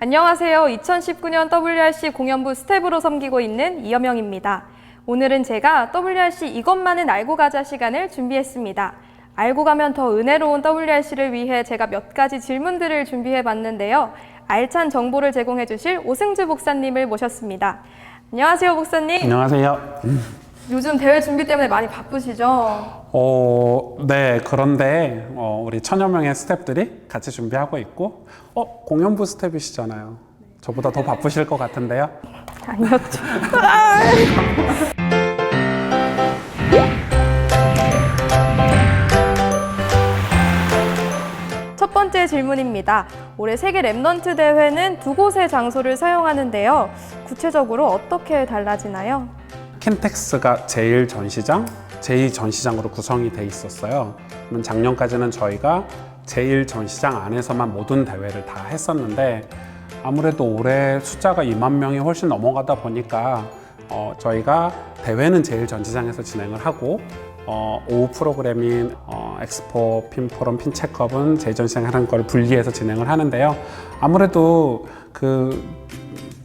안녕하세요. 2019년 WRC 공연부 스텝으로 섬기고 있는 이여명입니다. 오늘은 제가 WRC 이것만은 알고 가자 시간을 준비했습니다. 알고 가면 더 은혜로운 WRC를 위해 제가 몇 가지 질문들을 준비해 봤는데요. 알찬 정보를 제공해 주실 오승주 목사님을 모셨습니다. 안녕하세요, 목사님. 안녕하세요. 요즘 대회 준비 때문에 많이 바쁘시죠? 어, 네, 그런데 어, 우리 천여 명의 스탭들이 같이 준비하고 있고, 어, 공연부 스텝이시잖아요. 저보다 더 바쁘실 것 같은데요. 아니었죠. 첫 번째 질문입니다. 올해 세계 랩넌트 대회는 두 곳의 장소를 사용하는데요. 구체적으로 어떻게 달라지나요? 킨텍스가 제일 전시장, 제2 전시장으로 구성이 돼 있었어요. 그러면 작년까지는 저희가 제일 전시장 안에서만 모든 대회를 다 했었는데 아무래도 올해 숫자가 2만 명이 훨씬 넘어가다 보니까 어, 저희가 대회는 제일 전시장에서 진행을 하고 어, 오후 프로그램인 어, 엑스포, 핀포럼, 핀체컵은 제전시장 하는 걸 분리해서 진행을 하는데요. 아무래도 그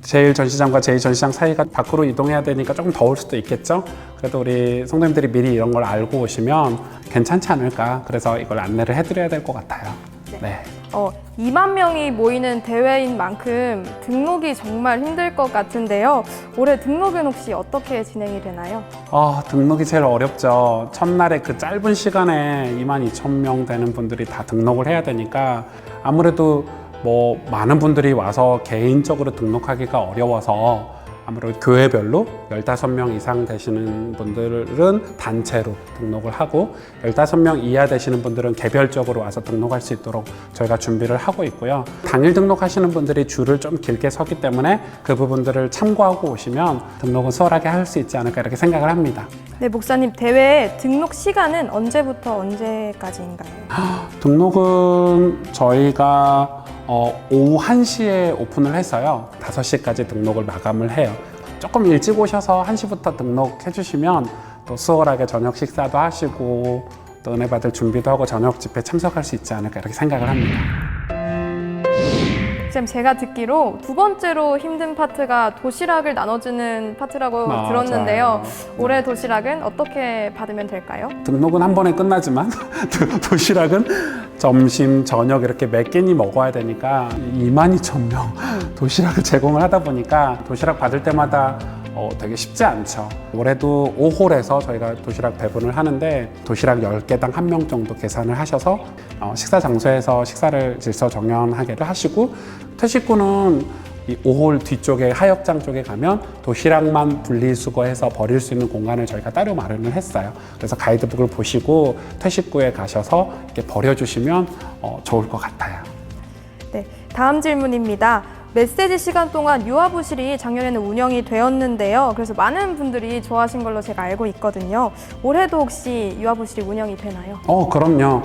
제일 전시장과 제일 전시장 사이가 밖으로 이동해야 되니까 조금 더울 수도 있겠죠. 그래도 우리 성도님들이 미리 이런 걸 알고 오시면 괜찮지 않을까. 그래서 이걸 안내를 해드려야 될 것 같아요. 네. 어, 2만 명이 모이는 대회인 만큼 등록이 정말 힘들 것 같은데요. 올해 등록은 혹시 어떻게 진행이 되나요? 아, 등록이 제일 어렵죠. 첫날에 그 짧은 시간에 2만 2천 명 되는 분들이 다 등록을 해야 되니까 아무래도 뭐 많은 분들이 와서 개인적으로 등록하기가 어려워서 아무래도 교회별로 15명 이상 되시는 분들은 단체로 등록을 하고 15명 이하 되시는 분들은 개별적으로 와서 등록할 수 있도록 저희가 준비를 하고 있고요. 당일 등록하시는 분들이 줄을 좀 길게 서기 때문에 그 부분들을 참고하고 오시면 등록은 수월하게 할 수 있지 않을까 이렇게 생각을 합니다. 네, 목사님 대회 등록 시간은 언제부터 언제까지인가요? 등록은 저희가 어, 오후 1시에 오픈을 했어요. 5시까지 등록을 마감을 해요. 조금 일찍 오셔서 1시부터 등록해 주시면 또 수월하게 저녁 식사도 하시고 또 은혜 받을 준비도 하고 저녁 집회 참석할 수 있지 않을까 이렇게 생각을 합니다. 쌤 제가 듣기로 두 번째로 힘든 파트가 도시락을 나눠주는 파트라고 맞아요. 들었는데요. 올해 도시락은 어떻게 받으면 될까요? 등록은 한 번에 끝나지만 도시락은 점심, 저녁 이렇게 몇 끼니 먹어야 되니까 2만 2천 명 도시락을 제공을 하다 보니까 도시락 받을 때마다 어, 되게 쉽지 않죠. 올해도 5홀에서 저희가 도시락 배분을 하는데 도시락 10개당 한명 정도 계산을 하셔서 어, 식사 장소에서 식사를 질서 정연하게 하시고 퇴식구는 이 5홀 뒤쪽에 하역장 쪽에 가면 도시락만 분리수거해서 버릴 수 있는 공간을 저희가 따로 마련을 했어요. 그래서 가이드북을 보시고 퇴식구에 가셔서 이렇게 버려주시면 어, 좋을 것 같아요. 네, 다음 질문입니다. 메시지 시간 동안 유아부실이 작년에는 운영이 되었는데요. 그래서 많은 분들이 좋아하신 걸로 제가 알고 있거든요. 올해도 혹시 유아부실이 운영이 되나요? 어, 그럼요.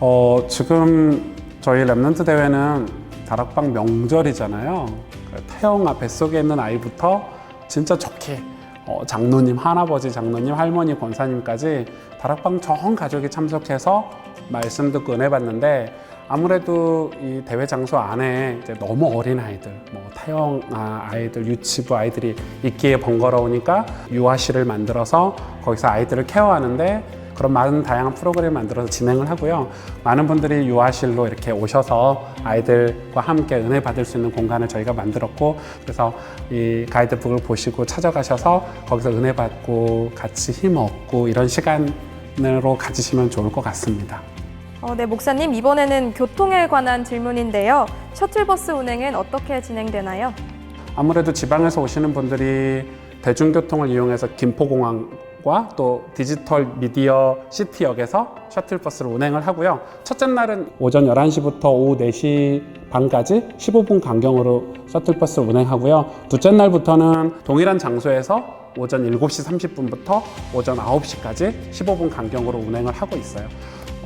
어, 지금 저희 랩런트 대회는 다락방 명절이잖아요. 그 태영아 뱃속에 있는 아이부터 진짜 좋게 어, 장로님, 할아버지, 장로님, 할머니, 권사님까지 다락방 전 가족이 참석해서 말씀 듣고 은혜 받는데 아무래도 이 대회 장소 안에 이제 너무 어린 아이들, 뭐 태영 아, 아이들, 유치부 아이들이 있기에 번거로우니까 유아실을 만들어서 거기서 아이들을 케어하는데 그런 많은 다양한 프로그램을 만들어서 진행을 하고요. 많은 분들이 유아실로 이렇게 오셔서 아이들과 함께 은혜 받을 수 있는 공간을 저희가 만들었고, 그래서 이 가이드북을 보시고 찾아가셔서 거기서 은혜 받고 같이 힘 얻고 이런 시간으로 가지시면 좋을 것 같습니다. 어, 네, 목사님 이번에는 교통에 관한 질문인데요. 셔틀버스 운행은 어떻게 진행되나요? 아무래도 지방에서 오시는 분들이 대중교통을 이용해서 김포공항과 또 디지털 미디어 시티역에서 셔틀버스를 운행을 하고요. 첫째 날은 오전 11시부터 오후 4시 반까지 15분 간격으로 셔틀버스를 운행하고요. 둘째 날부터는 동일한 장소에서 오전 7시 30분부터 오전 9시까지 15분 간격으로 운행을 하고 있어요.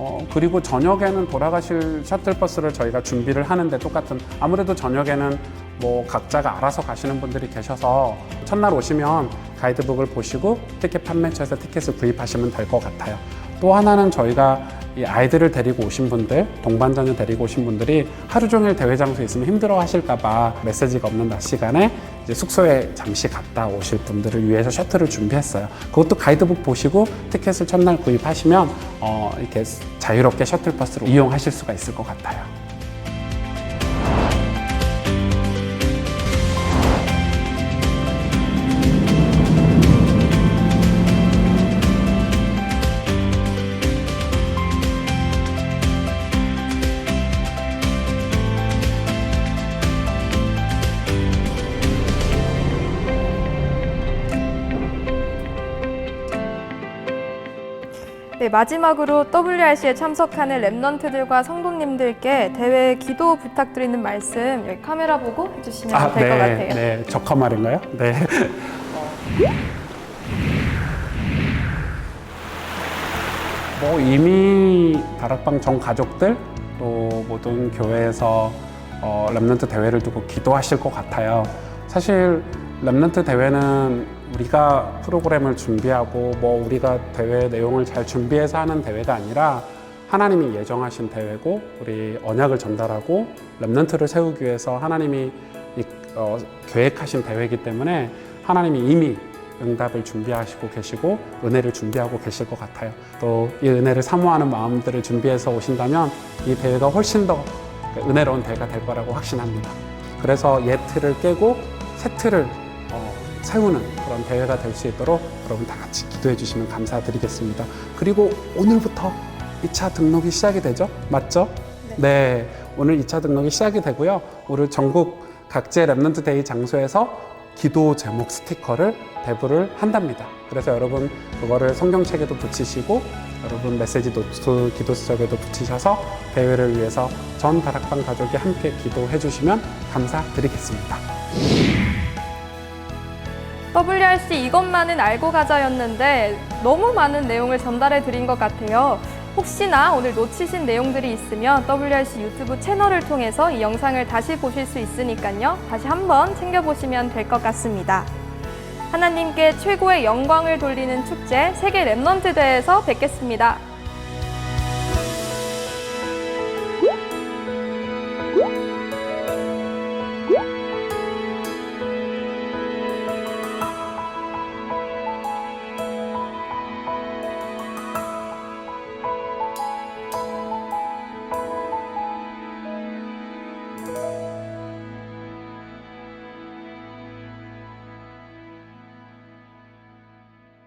어, 그리고 저녁에는 돌아가실 셔틀버스를 저희가 준비를 하는데 똑같은 아무래도 저녁에는 뭐 각자가 알아서 가시는 분들이 계셔서 첫날 오시면 가이드북을 보시고 티켓 판매처에서 티켓을 구입하시면 될 것 같아요. 또 하나는 저희가 이 아이들을 데리고 오신 분들, 동반자녀 데리고 오신 분들이 하루 종일 대회 장소에 있으면 힘들어 하실까봐 메시지가 없는 낮 시간에 숙소에 잠시 갔다 오실 분들을 위해서 셔틀을 준비했어요. 그것도 가이드북 보시고 티켓을 첫날 구입하시면 어, 이렇게 자유롭게 셔틀버스를 이용하실 수가 있을 것 같아요. 네, 마지막으로 WRC에 참석하는 랩넌트들과 성도님들께 대회 기도 부탁드리는 말씀 여기 카메라 보고 해주시면 될것 같아요. 네, 적합 말인가요? 네. 뭐 이미 다락방 전 가족들 또 모든 교회에서 어, 랩런트 대회를 두고 기도하실 것 같아요. 사실 랩런트 대회는 우리가 프로그램을 준비하고 뭐 우리가 대회 내용을 잘 준비해서 하는 대회가 아니라 하나님이 예정하신 대회고 우리 언약을 전달하고 랩런트를 세우기 위해서 하나님이 이, 어, 계획하신 대회이기 때문에 하나님이 이미 응답을 준비하시고 계시고 은혜를 준비하고 계실 것 같아요. 또 이 은혜를 사모하는 마음들을 준비해서 오신다면 이 대회가 훨씬 더 은혜로운 대회가 될 거라고 확신합니다. 그래서 옛 틀을 깨고 새 틀을 어, 세우는 그런 대회가 될 수 있도록 여러분 다 같이 기도해 주시면 감사드리겠습니다. 그리고 오늘부터 2차 등록이 시작이 되죠? 맞죠? 네. 오늘 2차 등록이 시작이 되고요. 오늘 전국 각지의 랩런트 데이 장소에서 기도 제목 스티커를 배부를 한답니다. 그래서 여러분 그거를 성경책에도 붙이시고 여러분 메시지 노트 기도 수첩에도 붙이셔서 대회를 위해서 전 다락방 가족이 함께 기도해 주시면 감사드리겠습니다. WRC 이것만은 알고 가자였는데 너무 많은 내용을 전달해 드린 것 같아요. 혹시나 오늘 놓치신 내용들이 있으면 WRC 유튜브 채널을 통해서 이 영상을 다시 보실 수 있으니까요. 다시 한번 챙겨보시면 될 것 같습니다. 하나님께 최고의 영광을 돌리는 축제 세계 랩넌트 대회에서 뵙겠습니다.